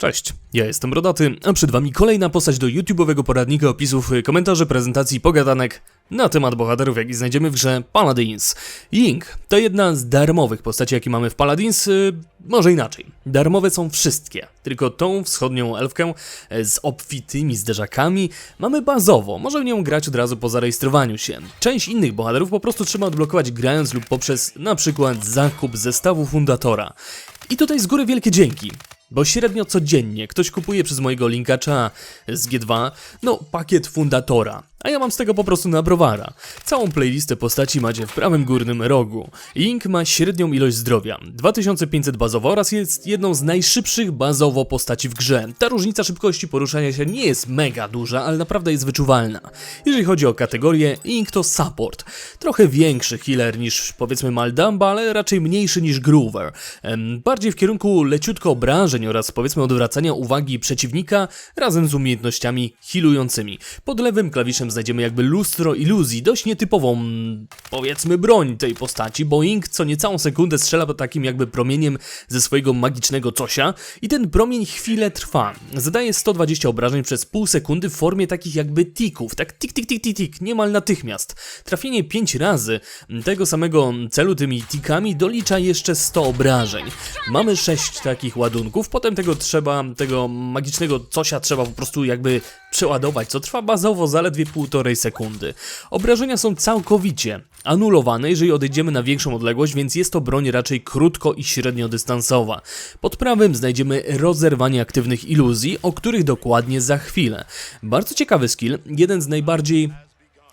Cześć, ja jestem Rodaty, a przed wami kolejna postać do YouTube'owego poradnika opisów, y, komentarzy, prezentacji, pogadanek na temat bohaterów, jaki znajdziemy w grze Paladins. Ying to jedna z darmowych postaci, jakie mamy w Paladins, y, może inaczej. Darmowe są wszystkie, tylko tą wschodnią elfkę y, z obfitymi zderzakami mamy bazowo, może w nią grać od razu po zarejestrowaniu się. Część innych bohaterów po prostu trzeba odblokować grając lub poprzez na przykład zakup zestawu Fundatora. I tutaj z góry wielkie dzięki. Bo średnio codziennie ktoś kupuje przez mojego linkacza z G2, no pakiet fundatora, a ja mam z tego po prostu na browara. Całą playlistę postaci macie w prawym górnym rogu. Link ma średnią ilość zdrowia, 2500 bazowo oraz jest jedną z najszybszych bazowo postaci w grze. Ta różnica szybkości poruszania się nie jest mega duża, ale naprawdę jest wyczuwalna. Jeżeli chodzi o kategorię, Link to support. Trochę większy healer niż powiedzmy Maldamba, ale raczej mniejszy niż Groover. Bardziej w kierunku leciutko obrażeń oraz powiedzmy odwracania uwagi przeciwnika razem z umiejętnościami healującymi. Pod lewym klawiszem znajdziemy jakby lustro iluzji, dość nietypową powiedzmy broń tej postaci, bo Ink co niecałą sekundę strzela po takim jakby promieniem ze swojego magicznego cosia i ten promień chwilę trwa. Zadaje 120 obrażeń przez pół sekundy w formie takich jakby tików, tak tik tik tik tik tik, niemal natychmiast. Trafienie 5 razy tego samego celu tymi tikami dolicza jeszcze 100 obrażeń. Mamy 6 takich ładunków, potem tego trzeba, tego magicznego cosia trzeba po prostu jakby przeładować, co trwa bazowo zaledwie półtorej sekundy. Obrażenia są całkowicie anulowane, jeżeli odejdziemy na większą odległość, więc jest to broń raczej krótko i średniodystansowa. Pod prawym znajdziemy rozerwanie aktywnych iluzji, o których dokładnie za chwilę. Bardzo ciekawy skill, jeden z najbardziej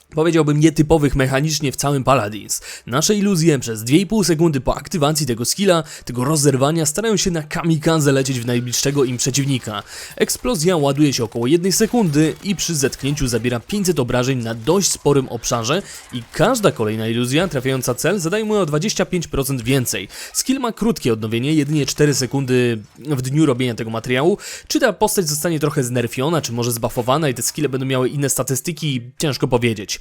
powiedziałbym nietypowych mechanicznie w całym Paladins. Nasze iluzje przez 2,5 sekundy po aktywacji tego skilla, tego rozerwania starają się na kamikadze lecieć w najbliższego im przeciwnika. Eksplozja ładuje się około 1 sekundy i przy zetknięciu zabiera 500 obrażeń na dość sporym obszarze i każda kolejna iluzja trafiająca cel zadaje mu o 25% więcej. Skill ma krótkie odnowienie, jedynie 4 sekundy w dniu robienia tego materiału. Czy ta postać zostanie trochę znerfiona, czy może zbuffowana i te skille będą miały inne statystyki, ciężko powiedzieć.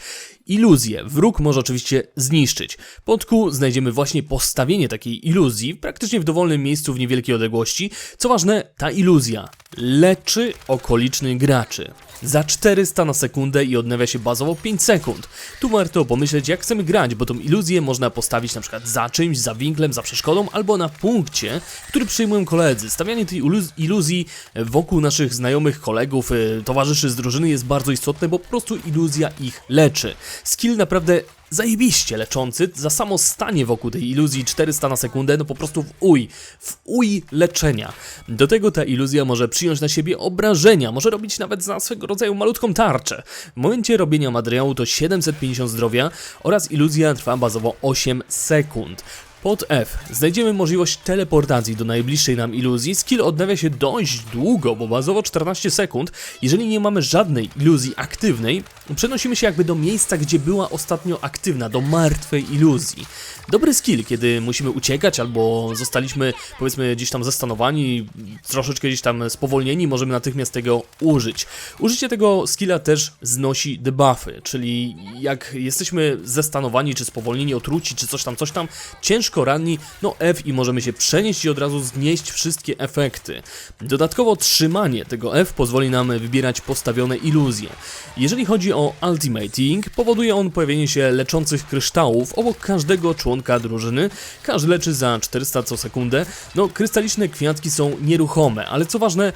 Iluzję wróg może oczywiście zniszczyć. Pod Q znajdziemy właśnie postawienie takiej iluzji praktycznie w dowolnym miejscu w niewielkiej odległości. Co ważne, ta iluzja leczy okolicznych graczy. Za 400 na sekundę i odnawia się bazowo 5 sekund. Tu warto pomyśleć jak chcemy grać, bo tą iluzję można postawić na przykład za czymś, za winklem, za przeszkodą albo na punkcie, który przyjmują koledzy. Stawianie tej iluz- iluzji wokół naszych znajomych, kolegów, y, towarzyszy z drużyny jest bardzo istotne, bo po prostu iluzja ich leczy. Skill naprawdę zajebiście leczący, za samo stanie wokół tej iluzji 400 na sekundę, no po prostu w uj, w uj leczenia. Do tego ta iluzja może przyjąć na siebie obrażenia, może robić nawet za swego rodzaju malutką tarczę. W momencie robienia materiału to 750 zdrowia oraz iluzja trwa bazowo 8 sekund. Pod F znajdziemy możliwość teleportacji do najbliższej nam iluzji. Skill odnawia się dość długo, bo bazowo 14 sekund. Jeżeli nie mamy żadnej iluzji aktywnej, przenosimy się jakby do miejsca, gdzie była ostatnio aktywna, do martwej iluzji. Dobry skill, kiedy musimy uciekać albo zostaliśmy powiedzmy gdzieś tam zastanowani, troszeczkę gdzieś tam spowolnieni, możemy natychmiast tego użyć. Użycie tego skilla też znosi debuffy, czyli jak jesteśmy zestanowani, czy spowolnieni, otruci, czy coś tam, coś tam, ciężko ranni, no F i możemy się przenieść i od razu znieść wszystkie efekty. Dodatkowo trzymanie tego F pozwoli nam wybierać postawione iluzje. Jeżeli chodzi o Ultimating, powoduje on pojawienie się leczących kryształów obok każdego członka drużyny. Każdy leczy za 400 co sekundę. No, krystaliczne kwiatki są nieruchome, ale co ważne,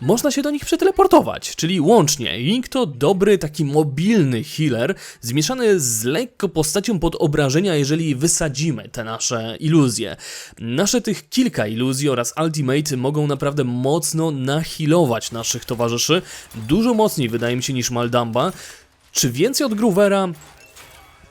można się do nich przeteleportować, czyli łącznie. Link to dobry, taki mobilny healer, zmieszany z lekko postacią pod obrażenia, jeżeli wysadzimy te nasze iluzje. Nasze tych kilka iluzji oraz ultimate mogą naprawdę mocno nahealować naszych towarzyszy, dużo mocniej wydaje mi się niż Maldamba. Czy więcej od Groovera?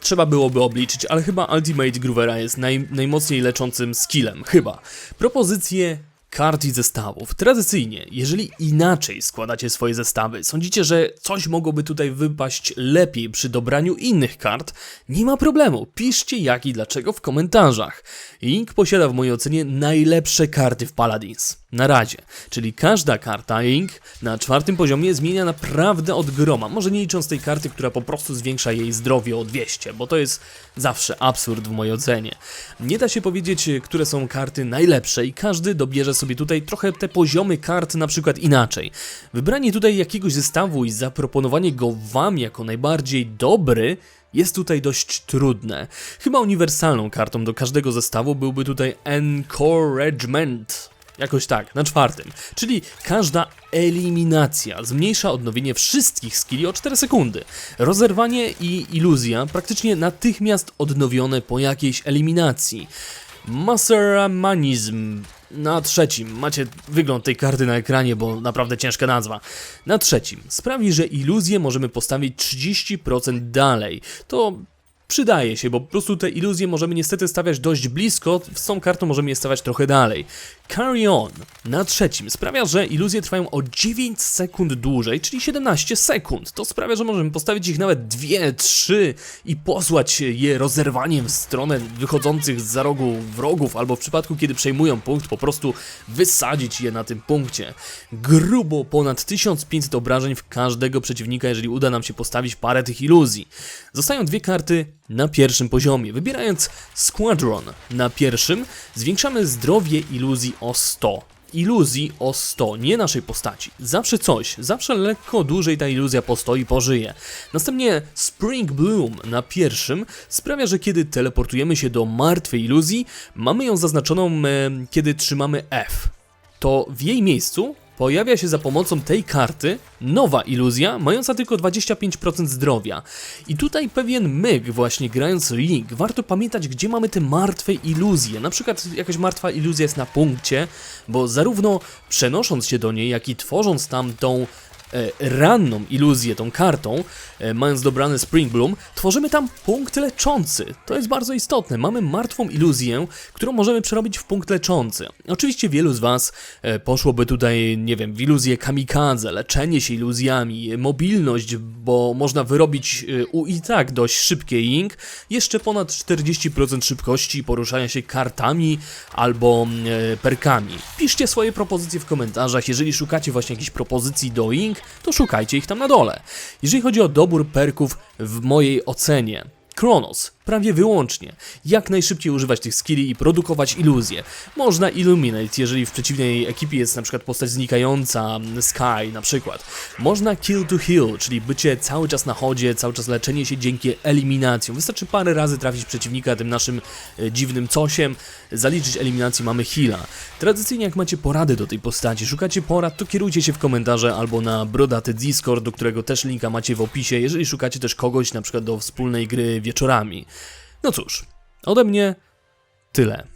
Trzeba byłoby obliczyć, ale chyba Ultimate Groovera jest naj, najmocniej leczącym skillem. Chyba. Propozycje kart i zestawów. Tradycyjnie, jeżeli inaczej składacie swoje zestawy, sądzicie, że coś mogłoby tutaj wypaść lepiej przy dobraniu innych kart, nie ma problemu. Piszcie jak i dlaczego w komentarzach. Link posiada w mojej ocenie najlepsze karty w Paladins. na razie. Czyli każda karta Ink na czwartym poziomie zmienia naprawdę od groma. Może nie licząc tej karty, która po prostu zwiększa jej zdrowie o 200, bo to jest zawsze absurd w mojej ocenie. Nie da się powiedzieć, które są karty najlepsze i każdy dobierze sobie tutaj trochę te poziomy kart na przykład inaczej. Wybranie tutaj jakiegoś zestawu i zaproponowanie go wam jako najbardziej dobry jest tutaj dość trudne. Chyba uniwersalną kartą do każdego zestawu byłby tutaj Encouragement. Jakoś tak, na czwartym. Czyli każda eliminacja zmniejsza odnowienie wszystkich skilli o 4 sekundy. Rozerwanie i iluzja praktycznie natychmiast odnowione po jakiejś eliminacji. Maseramanizm. Na trzecim, macie wygląd tej karty na ekranie, bo naprawdę ciężka nazwa. Na trzecim, sprawi, że iluzję możemy postawić 30% dalej. To przydaje się, bo po prostu te iluzje możemy niestety stawiać dość blisko, z tą kartą możemy je stawiać trochę dalej. Carry On na trzecim sprawia, że iluzje trwają o 9 sekund dłużej, czyli 17 sekund. To sprawia, że możemy postawić ich nawet 2, 3 i posłać je rozerwaniem w stronę wychodzących za rogu wrogów, albo w przypadku, kiedy przejmują punkt, po prostu wysadzić je na tym punkcie. Grubo ponad 1500 obrażeń w każdego przeciwnika, jeżeli uda nam się postawić parę tych iluzji. Zostają dwie karty na pierwszym poziomie. Wybierając Squadron na pierwszym, zwiększamy zdrowie iluzji o 100. Iluzji o 100, nie naszej postaci. Zawsze coś, zawsze lekko dłużej ta iluzja postoi, pożyje. Następnie Spring Bloom na pierwszym sprawia, że kiedy teleportujemy się do martwej iluzji, mamy ją zaznaczoną, e, kiedy trzymamy F. To w jej miejscu pojawia się za pomocą tej karty nowa iluzja, mająca tylko 25% zdrowia. I tutaj pewien myk, właśnie grając Link, warto pamiętać, gdzie mamy te martwe iluzje. Na przykład jakaś martwa iluzja jest na punkcie, bo zarówno przenosząc się do niej, jak i tworząc tam tą ranną iluzję tą kartą, e, mając dobrany Spring Bloom, tworzymy tam punkt leczący. To jest bardzo istotne. Mamy martwą iluzję, którą możemy przerobić w punkt leczący. Oczywiście wielu z Was e, poszłoby tutaj, nie wiem, w iluzję kamikadze, leczenie się iluzjami, e, mobilność, bo można wyrobić e, u i tak dość szybkie ink, jeszcze ponad 40% szybkości poruszania się kartami albo e, perkami. Piszcie swoje propozycje w komentarzach, jeżeli szukacie właśnie jakichś propozycji do ink, to szukajcie ich tam na dole. Jeżeli chodzi o dobór perków w mojej ocenie, Kronos, prawie wyłącznie. Jak najszybciej używać tych skilli i produkować iluzje. Można Illuminate, jeżeli w przeciwnej ekipie jest na przykład postać znikająca, Sky na przykład. Można Kill to Heal, czyli bycie cały czas na chodzie, cały czas leczenie się dzięki eliminacjom. Wystarczy parę razy trafić przeciwnika tym naszym e, dziwnym cosiem, zaliczyć eliminację, mamy heala. Tradycyjnie jak macie porady do tej postaci, szukacie porad, to kierujcie się w komentarze albo na brodaty Discord, do którego też linka macie w opisie, jeżeli szukacie też kogoś na przykład do wspólnej gry wieczorami. No cóż, ode mnie tyle.